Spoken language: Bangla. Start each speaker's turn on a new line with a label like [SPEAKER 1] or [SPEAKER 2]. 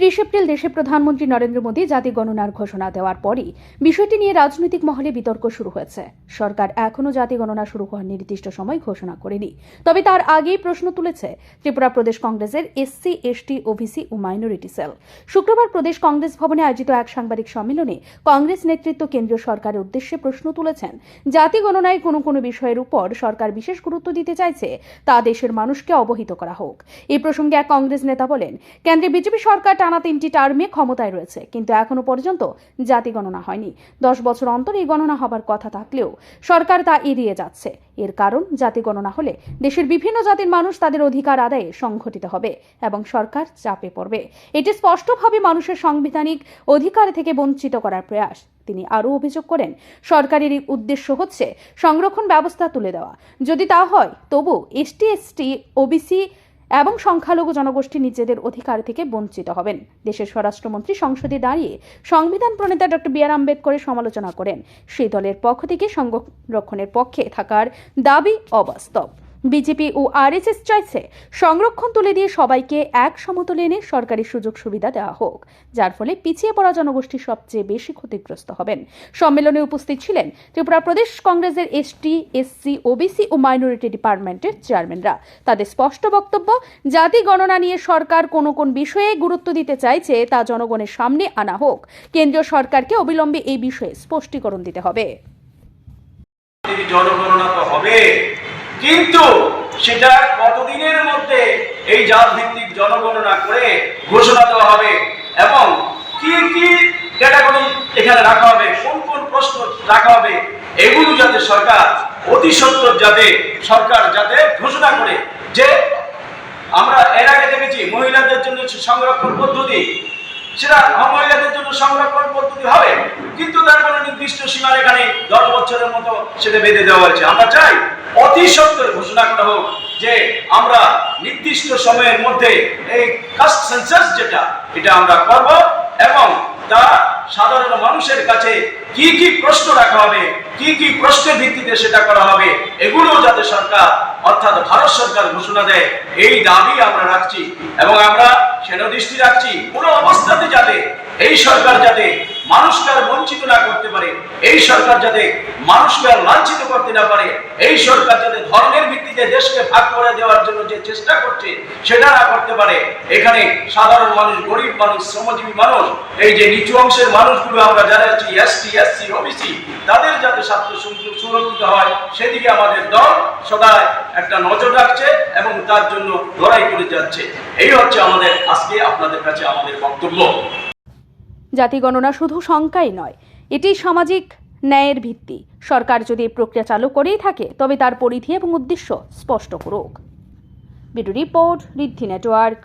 [SPEAKER 1] ত্রিশ এপ্রিল দেশে প্রধানমন্ত্রী নরেন্দ্র মোদী জাতি গণনার ঘোষণা দেওয়ার পরই বিষয়টি নিয়ে রাজনৈতিক মহলে বিতর্ক শুরু হয়েছে সরকার এখনও জাতি গণনা শুরু হওয়ার নির্দিষ্ট সময় ঘোষণা করেনি তবে তার আগেই প্রশ্ন তুলেছে ত্রিপুরা প্রদেশ কংগ্রেসের এসসি এসটি ওবিসি ও মাইনরিটি সেল শুক্রবার প্রদেশ কংগ্রেস ভবনে আয়োজিত এক সাংবাদিক সম্মেলনে কংগ্রেস নেতৃত্ব কেন্দ্রীয় সরকারের উদ্দেশ্যে প্রশ্ন তুলেছেন জাতি গণনায় কোন কোন বিষয়ের উপর সরকার বিশেষ গুরুত্ব দিতে চাইছে তা দেশের মানুষকে অবহিত করা হোক এই প্রসঙ্গে এক কংগ্রেস নেতা বলেন কেন্দ্রে বিজেপি সরকার টানা তিনটি টার্মে ক্ষমতায় রয়েছে কিন্তু এখনো পর্যন্ত জাতি গণনা হয়নি দশ বছর অন্তর এই গণনা হবার কথা থাকলেও সরকার তা এড়িয়ে যাচ্ছে এর কারণ জাতি গণনা হলে দেশের বিভিন্ন জাতির মানুষ তাদের অধিকার আদায়ে সংঘটিত হবে এবং সরকার চাপে পড়বে এটি স্পষ্টভাবে মানুষের সাংবিধানিক অধিকার থেকে বঞ্চিত করার প্রয়াস তিনি আরও অভিযোগ করেন সরকারের উদ্দেশ্য হচ্ছে সংরক্ষণ ব্যবস্থা তুলে দেওয়া যদি তা হয় তবু এসটি এসটি ওবিসি এবং সংখ্যালঘু জনগোষ্ঠী নিজেদের অধিকার থেকে বঞ্চিত হবেন দেশের স্বরাষ্ট্রমন্ত্রী সংসদে দাঁড়িয়ে সংবিধান প্রণেতা ডক্টর বি আর আম্বেদকরের সমালোচনা করেন সেই দলের পক্ষ থেকে সংরক্ষণের পক্ষে থাকার দাবি অবাস্তব বিজেপি ও আরএসএস চাইছে সংরক্ষণ তুলে দিয়ে সবাইকে এক সমতলে এনে সরকারি সুযোগ সুবিধা দেওয়া হোক যার ফলে পিছিয়ে পড়া জনগোষ্ঠী সবচেয়ে বেশি ক্ষতিগ্রস্ত হবেন সম্মেলনে উপস্থিত ছিলেন ত্রিপুরা প্রদেশ কংগ্রেসের এসটি এসসি ওবিসি ও মাইনরিটি ডিপার্টমেন্টের চেয়ারম্যানরা তাদের স্পষ্ট বক্তব্য জাতি গণনা নিয়ে সরকার কোন কোন বিষয়ে গুরুত্ব দিতে চাইছে তা জনগণের সামনে আনা হোক কেন্দ্রীয় সরকারকে অবিলম্বে এই বিষয়ে স্পষ্টীকরণ দিতে হবে
[SPEAKER 2] জনগণনা তো হবে কিন্তু সেটা কতদিনের মধ্যে এই জাত ভিত্তিক জনগণনা করে ঘোষণা দেওয়া হবে এবং কি কি ক্যাটাগরি এখানে রাখা হবে কোন কোন প্রশ্ন রাখা হবে এগুলো যাতে সরকার অতি সত্তর যাতে সরকার যাতে ঘোষণা করে যে আমরা এর আগে দেখেছি মহিলাদের জন্য সংরক্ষণ পদ্ধতি সেটা মহিলাদের জন্য সংরক্ষণ পদ্ধতি হবে কিন্তু তারপর নির্দিষ্ট এখানে দশ বছরের মতো সেটা বেঁধে দেওয়া হয়েছে আমরা চাই অতি সত্যের ঘোষণা করা হোক যে আমরা নির্দিষ্ট সময়ের মধ্যে এই কাস্ট সেন্সাস যেটা এটা আমরা করব এবং তা সাধারণ মানুষের কাছে কি কি প্রশ্ন রাখা হবে কি কি প্রশ্নের ভিত্তিতে সেটা করা হবে এগুলো যাতে সরকার অর্থাৎ ভারত সরকার ঘোষণা দেয় এই দাবি আমরা রাখছি এবং আমরা সেন দৃষ্টি রাখছি কোনো অবস্থাতে যাতে এই সরকার যাতে মানুষকে বঞ্চিত না করতে পারে এই সরকার যাতে মানুষকে আর লাঞ্ছিত করতে না পারে এই সরকার যাতে ধর্মের ভিত্তিতে দেশকে ভাগ করে দেওয়ার জন্য যে চেষ্টা করছে সেটা না করতে পারে এখানে সাধারণ মানুষ গরিব মানুষ শ্রমজীবী মানুষ এই যে নিচু অংশের মানুষগুলো আমরা যারা আছি এসটি এসসি ওবিসি তাদের যাতে স্বার্থ সুরক্ষিত হয় সেদিকে আমাদের দল সদায় একটা নজর রাখছে এবং তার জন্য লড়াই করে যাচ্ছে এই হচ্ছে আমাদের আজকে আপনাদের কাছে আমাদের বক্তব্য
[SPEAKER 1] জাতিগণনা শুধু সংখ্যাই নয় এটি সামাজিক ন্যায়ের ভিত্তি সরকার যদি এই প্রক্রিয়া চালু করেই থাকে তবে তার পরিধি এবং উদ্দেশ্য স্পষ্ট করুক বিডু রিপোর্ট রিদ্ধি নেটওয়ার্ক